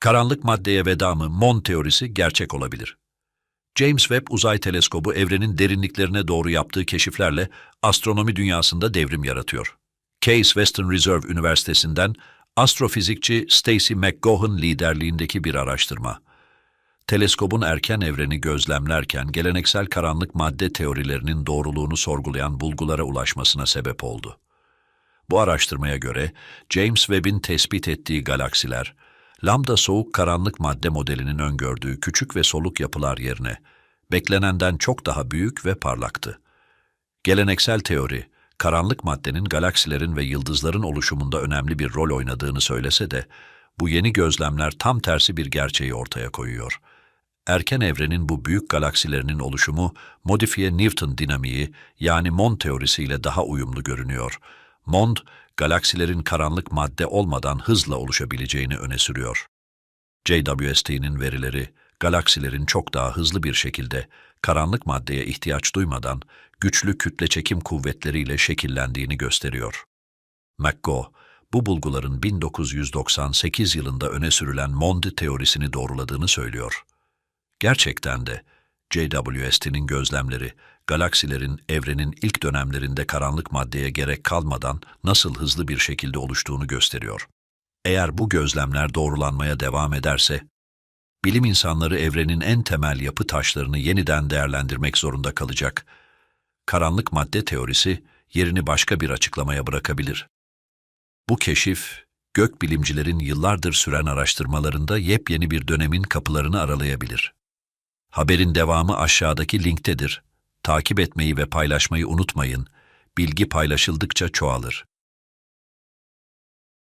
Karanlık maddeye veda mı, Mon teorisi gerçek olabilir. James Webb Uzay Teleskobu evrenin derinliklerine doğru yaptığı keşiflerle astronomi dünyasında devrim yaratıyor. Case Western Reserve Üniversitesi'nden astrofizikçi Stacy McGowan liderliğindeki bir araştırma. Teleskobun erken evreni gözlemlerken geleneksel karanlık madde teorilerinin doğruluğunu sorgulayan bulgulara ulaşmasına sebep oldu. Bu araştırmaya göre James Webb'in tespit ettiği galaksiler, lambda soğuk karanlık madde modelinin öngördüğü küçük ve soluk yapılar yerine beklenenden çok daha büyük ve parlaktı. Geleneksel teori, karanlık maddenin galaksilerin ve yıldızların oluşumunda önemli bir rol oynadığını söylese de, bu yeni gözlemler tam tersi bir gerçeği ortaya koyuyor. Erken evrenin bu büyük galaksilerinin oluşumu, modifiye Newton dinamiği yani Mond teorisiyle daha uyumlu görünüyor. Mond, galaksilerin karanlık madde olmadan hızla oluşabileceğini öne sürüyor. JWST'nin verileri, galaksilerin çok daha hızlı bir şekilde karanlık maddeye ihtiyaç duymadan güçlü kütle çekim kuvvetleriyle şekillendiğini gösteriyor. McGaw, bu bulguların 1998 yılında öne sürülen Monde teorisini doğruladığını söylüyor. Gerçekten de JWST'nin gözlemleri, galaksilerin evrenin ilk dönemlerinde karanlık maddeye gerek kalmadan nasıl hızlı bir şekilde oluştuğunu gösteriyor. Eğer bu gözlemler doğrulanmaya devam ederse, bilim insanları evrenin en temel yapı taşlarını yeniden değerlendirmek zorunda kalacak. Karanlık madde teorisi yerini başka bir açıklamaya bırakabilir. Bu keşif, gökbilimcilerin yıllardır süren araştırmalarında yepyeni bir dönemin kapılarını aralayabilir. Haberin devamı aşağıdaki linktedir. Takip etmeyi ve paylaşmayı unutmayın. Bilgi paylaşıldıkça çoğalır.